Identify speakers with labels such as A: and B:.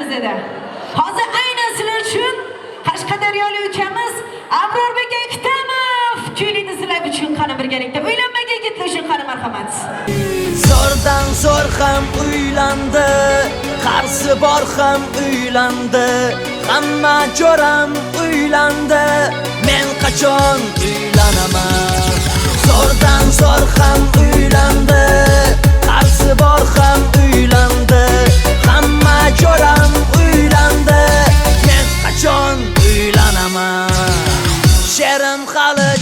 A: beramiz edi. Hozir aynan sizlar uchun Qashqadaryolik ukamiz Abrorbek Aktamov kuylaydi sizlar uchun qani birgalikda. Uylanmagan yigitlar uchun qani marhamat.
B: Zo'rdan zo'r ham uylandi Qarsi bor ham uylandi Hamma jo'ram uylandi Men qachon uylanaman Zo'rdan Adam Khaled.